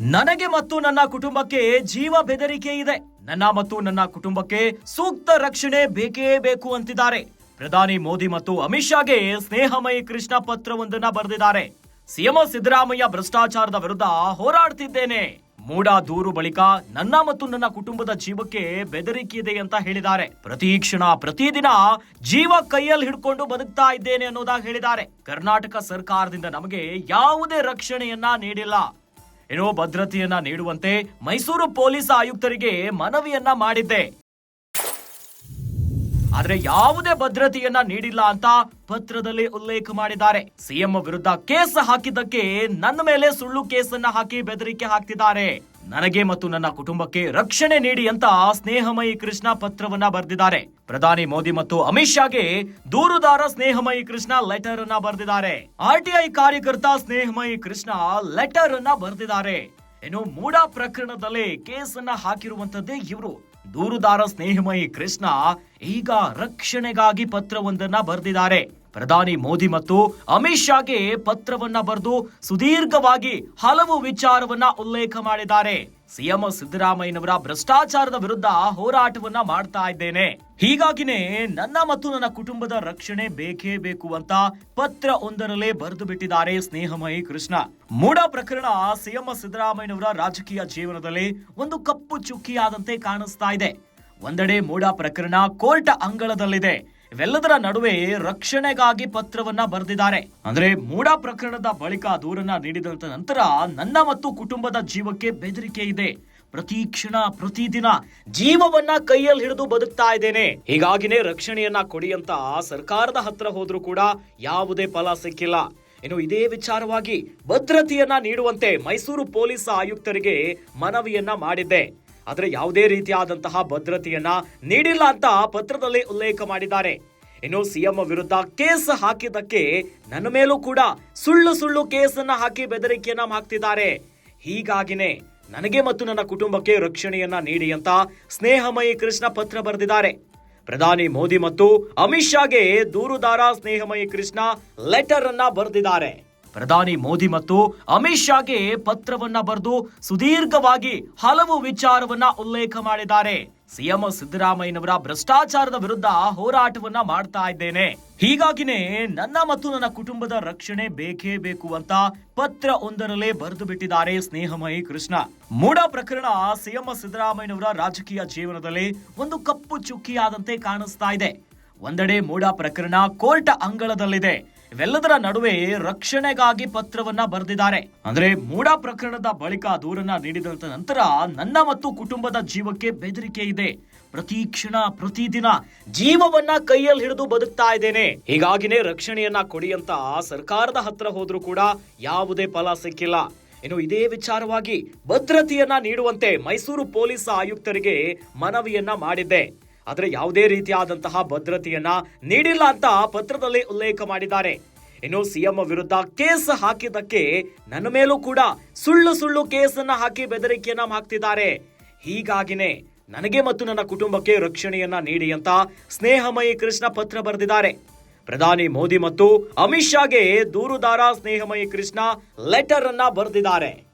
ನನಗೆ ಮತ್ತು ನನ್ನ ಕುಟುಂಬಕ್ಕೆ ಜೀವ ಬೆದರಿಕೆ ಇದೆ. ನನ್ನ ಮತ್ತು ನನ್ನ ಕುಟುಂಬಕ್ಕೆ ಸೂಕ್ತ ರಕ್ಷಣೆ ಬೇಕೇ ಬೇಕು ಅಂತಿದ್ದಾರೆ. ಪ್ರಧಾನಿ ಮೋದಿ ಮತ್ತು ಅಮಿತ್ ಶಾಗೆ ಸ್ನೇಹಮಯಿ ಕೃಷ್ಣ ಪತ್ರವೊಂದನ್ನ ಬರೆದಿದ್ದಾರೆ. ಸಿಎಂ ಸಿದ್ದರಾಮಯ್ಯ ಭ್ರಷ್ಟಾಚಾರದ ವಿರುದ್ಧ ಹೋರಾಡ್ತಿದ್ದೇನೆ. ಮೂಡ ದೂರು ಬಳಿಕ ನನ್ನ ಮತ್ತು ನನ್ನ ಕುಟುಂಬದ ಜೀವಕ್ಕೆ ಬೆದರಿಕೆ ಇದೆ ಅಂತ ಹೇಳಿದ್ದಾರೆ. ಪ್ರತಿ ಕ್ಷಣ ಪ್ರತಿದಿನ ಜೀವ ಕೈಯಲ್ಲಿ ಹಿಡ್ಕೊಂಡು ಬದುಕ್ತಾ ಇದ್ದೇನೆ ಅನ್ನೋದಾಗಿ ಹೇಳಿದ್ದಾರೆ. ಕರ್ನಾಟಕ ಸರ್ಕಾರದಿಂದ ನಮಗೆ ಯಾವುದೇ ರಕ್ಷಣೆಯನ್ನ ನೀಡಿಲ್ಲ. ಏನೋ ಭದ್ರತೆಯನ್ನ ನೀಡುವಂತೆ ಮೈಸೂರು ಪೊಲೀಸ್ ಆಯುಕ್ತರಿಗೆ ಮನವಿಯನ್ನ ಮಾಡಿದ್ದೆ. ಆದರೆ ಯಾವುದೇ ಭದ್ರತೆಯನ್ನ ನೀಡಿಲ್ಲ ಅಂತ ಪತ್ರದಲ್ಲಿ ಉಲ್ಲೇಖ ಮಾಡಿದ್ದಾರೆ. ಸಿಎಂ ವಿರುದ್ಧ ಕೇಸ್ ಹಾಕಿದ್ದಕ್ಕೆ ನನ್ನ ಮೇಲೆ ಸುಳ್ಳು ಕೇಸನ್ನ ಹಾಕಿ ಬೆದರಿಕೆ ಹಾಕ್ತಿದ್ದಾರೆ. ನನಗೆ ಮತ್ತು ನನ್ನ ಕುಟುಂಬಕ್ಕೆ ರಕ್ಷಣೆ ನೀಡಿ ಅಂತ ಸ್ನೇಹಮಯಿ ಕೃಷ್ಣ ಪತ್ರವನ್ನ ಬರೆದಿದ್ದಾರೆ. ಪ್ರಧಾನಿ ಮೋದಿ ಮತ್ತು ಅಮಿತ್ ಶಾಗೆ ದೂರುದಾರ ಸ್ನೇಹಮಯಿ ಕೃಷ್ಣ ಲೆಟರ್ ಅನ್ನ ಬರೆದಿದ್ದಾರೆ. ಆರ್ಟಿಐ ಕಾರ್ಯಕರ್ತ ಸ್ನೇಹಮಯಿ ಕೃಷ್ಣ ಲೆಟರ್ ಅನ್ನ ಬರೆದಿದ್ದಾರೆ. ಏನು ಮೂಡ ಪ್ರಕರಣದಲ್ಲಿ ಕೇಸನ್ನ ಹಾಕಿರುವಂತದ್ದೇ ಇವರು. ದೂರುದಾರ ಸ್ನೇಹಮಯಿ ಕೃಷ್ಣ ಈಗ ರಕ್ಷಣೆಗಾಗಿ ಪತ್ರವೊಂದನ್ನ ಬರೆದಿದ್ದಾರೆ. ಪ್ರಧಾನಿ ಮೋದಿ ಮತ್ತು ಅಮಿತ್ ಶಾಗೆ ಪತ್ರವನ್ನ ಬರೆದು ಸುದೀರ್ಘವಾಗಿ ಹಲವು ವಿಚಾರವನ್ನ ಉಲ್ಲೇಖ ಮಾಡಿದ್ದಾರೆ. ಸಿಎಂ ಸಿದ್ದರಾಮಯ್ಯನವರ ಭ್ರಷ್ಟಾಚಾರದ ವಿರುದ್ಧ ಹೋರಾಟವನ್ನ ಮಾಡ್ತಾ ಇದ್ದೇನೆ. ಹೀಗಾಗಿನೇ ನನ್ನ ಮತ್ತು ನನ್ನ ಕುಟುಂಬದ ರಕ್ಷಣೆ ಬೇಕೇ ಬೇಕು ಅಂತ ಪತ್ರ ಒಂದರಲ್ಲೇ ಬರೆದು ಬಿಟ್ಟಿದ್ದಾರೆ ಸ್ನೇಹಮಯಿ ಕೃಷ್ಣ. ಮೂಡ ಪ್ರಕರಣ ಸಿಎಂ ಸಿದ್ದರಾಮಯ್ಯನವರ ರಾಜಕೀಯ ಜೀವನದಲ್ಲಿ ಒಂದು ಕಪ್ಪು ಚುಕ್ಕಿಯಾದಂತೆ ಕಾಣಿಸ್ತಾ ಇದೆ. ಒಂದೆಡೆ ಮೂಡ ಪ್ರಕರಣ ಕೋರ್ಟ್ ಅಂಗಳದಲ್ಲಿದೆ. ಇವೆಲ್ಲದರ ನಡುವೆ ರಕ್ಷಣೆಗಾಗಿ ಪತ್ರವನ್ನ ಬರೆದಿದ್ದಾರೆ. ಅಂದ್ರೆ ಮೂಡ ಪ್ರಕರಣದ ಬಳಿಕ ದೂರನ್ನ ನೀಡಿದಂತ ನಂತರ ನನ್ನ ಮತ್ತು ಕುಟುಂಬದ ಜೀವಕ್ಕೆ ಬೆದರಿಕೆ ಇದೆ. ಪ್ರತಿ ಕ್ಷಣ ಪ್ರತಿದಿನ ಜೀವವನ್ನ ಕೈಯಲ್ಲಿ ಹಿಡಿದು ಬದುಕ್ತಾ ಇದ್ದೇನೆ. ಹೀಗಾಗಿನೇ ರಕ್ಷಣೆಯನ್ನ ಕೊಡಿ ಅಂತ ಸರ್ಕಾರದ ಹತ್ರ ಹೋದ್ರೂ ಕೂಡ ಯಾವುದೇ ಫಲ ಸಿಕ್ಕಿಲ್ಲ. ಇನ್ನು ಇದೇ ವಿಚಾರವಾಗಿ ಭದ್ರತೆಯನ್ನ ನೀಡುವಂತೆ ಮೈಸೂರು ಪೊಲೀಸ್ ಆಯುಕ್ತರಿಗೆ ಮನವಿಯನ್ನ ಮಾಡಿದ್ದೆ. ಆದರೆ ಯಾವುದೇ ರೀತಿಯಾದಂತಹ ಭದ್ರತೆಯನ್ನ ನೀಡಿಲ್ಲ ಅಂತ ಪತ್ರದಲ್ಲಿ ಉಲ್ಲೇಖ ಮಾಡಿದ್ದಾರೆ. ಇನ್ನು ಸಿಎಂ ವಿರುದ್ಧ ಕೇಸ್ ಹಾಕಿದ್ದಕ್ಕೆ ನನ್ನ ಮೇಲೂ ಕೂಡ ಸುಳ್ಳು ಸುಳ್ಳು ಕೇಸನ್ನ ಹಾಕಿ ಬೆದರಿಕೆಯನ್ನ ಹಾಕ್ತಿದ್ದಾರೆ. ಹೀಗಾಗಿನೇ ನನಗೆ ಮತ್ತು ನನ್ನ ಕುಟುಂಬಕ್ಕೆ ರಕ್ಷಣೆಯನ್ನ ನೀಡಿ ಅಂತ ಸ್ನೇಹಮಯಿ ಕೃಷ್ಣ ಪತ್ರ ಬರೆದಿದ್ದಾರೆ. ಪ್ರಧಾನಿ ಮೋದಿ ಮತ್ತು ಅಮಿತ್ ಶಾಗೆ ದೂರುದಾರ ಸ್ನೇಹಮಯಿ ಕೃಷ್ಣ ಲೆಟರ್ ಅನ್ನ ಬರೆದಿದ್ದಾರೆ. ಪ್ರಧಾನಿ ಮೋದಿ ಮತ್ತು ಅಮಿತ್ ಶಾಗೆ ಪತ್ರವನ್ನ ಬರೆದು ಸುದೀರ್ಘವಾಗಿ ಹಲವು ವಿಚಾರವನ್ನ ಉಲ್ಲೇಖ ಮಾಡಿದ್ದಾರೆ. ಸಿಎಂ ಸಿದ್ದರಾಮಯ್ಯನವರ ಭ್ರಷ್ಟಾಚಾರದ ವಿರುದ್ಧ ಹೋರಾಟವನ್ನ ಮಾಡ್ತಾ ಇದ್ದೇನೆ. ಹೀಗಾಗಿನೇ ನನ್ನ ಮತ್ತು ನನ್ನ ಕುಟುಂಬದ ರಕ್ಷಣೆ ಬೇಕೇ ಬೇಕು ಅಂತ ಪತ್ರ ಒಂದರಲ್ಲೇ ಬರೆದು ಬಿಟ್ಟಿದ್ದಾರೆ ಸ್ನೇಹಮಯಿ ಕೃಷ್ಣ. ಮೂಡ ಪ್ರಕರಣ ಸಿಎಂ ಸಿದ್ದರಾಮಯ್ಯನವರ ರಾಜಕೀಯ ಜೀವನದಲ್ಲಿ ಒಂದು ಕಪ್ಪು ಚುಕ್ಕಿಯಾದಂತೆ ಕಾಣಿಸ್ತಾ ಇದೆ. ಒಂದೆಡೆ ಮೂಡ ಪ್ರಕರಣ ಕೋರ್ಟ್ ಅಂಗಳದಲ್ಲಿದೆ. ಇವೆಲ್ಲದರ ನಡುವೆ ರಕ್ಷಣೆಗಾಗಿ ಪತ್ರವನ್ನ ಬರೆದಿದ್ದಾರೆ. ಅಂದ್ರೆ ಮೂಡ ಪ್ರಕರಣದ ಬಳಿಕ ದೂರನ್ನ ನೀಡಿದಂತ ನಂತರ ನನ್ನ ಮತ್ತು ಕುಟುಂಬದ ಜೀವಕ್ಕೆ ಬೆದರಿಕೆ ಇದೆ. ಪ್ರತಿ ಕ್ಷಣ ಪ್ರತಿದಿನ ಜೀವವನ್ನ ಕೈಯಲ್ಲಿ ಹಿಡಿದು ಬದುಕ್ತಾ ಇದ್ದೇನೆ. ಹೀಗಾಗಿನೇ ರಕ್ಷಣೆಯನ್ನ ಕೊಡಿ ಅಂತ ಸರ್ಕಾರದ ಹತ್ರ ಹೋದ್ರೂ ಕೂಡ ಯಾವುದೇ ಫಲ ಸಿಕ್ಕಿಲ್ಲ. ಇನ್ನು ಇದೇ ವಿಚಾರವಾಗಿ ಭದ್ರತೆಯನ್ನ ನೀಡುವಂತೆ ಮೈಸೂರು ಪೊಲೀಸ್ ಆಯುಕ್ತರಿಗೆ ಮನವಿಯನ್ನ ಮಾಡಿದ್ದೆ. ಆದ್ರೆ ಯಾವುದೇ ರೀತಿಯಾದಂತಹ ಭದ್ರತೆಯನ್ನ ನೀಡಿಲ್ಲ ಅಂತ ಪತ್ರದಲ್ಲಿ ಉಲ್ಲೇಖ ಮಾಡಿದ್ದಾರೆ. ಇನ್ನು ಸಿಎಂ ವಿರುದ್ಧ ಕೇಸ್ ಹಾಕಿದ್ದಕ್ಕೆ ನನ್ನ ಮೇಲೂ ಕೂಡ ಸುಳ್ಳು ಸುಳ್ಳು ಕೇಸನ್ನ ಹಾಕಿ ಬೆದರಿಕೆಯನ್ನ ಹಾಕ್ತಿದ್ದಾರೆ. ಹೀಗಾಗಿನೇ ನನಗೆ ಮತ್ತು ನನ್ನ ಕುಟುಂಬಕ್ಕೆ ರಕ್ಷಣೆಯನ್ನ ನೀಡಿ ಅಂತ ಸ್ನೇಹಮಯಿ ಕೃಷ್ಣ ಪತ್ರ ಬರೆದಿದ್ದಾರೆ. ಪ್ರಧಾನಿ ಮೋದಿ ಮತ್ತು ಅಮಿತ್ ಶಾಗೆ ದೂರುದಾರ ಸ್ನೇಹಮಯಿ ಕೃಷ್ಣ ಲೆಟರ್ ಅನ್ನ ಬರೆದಿದ್ದಾರೆ.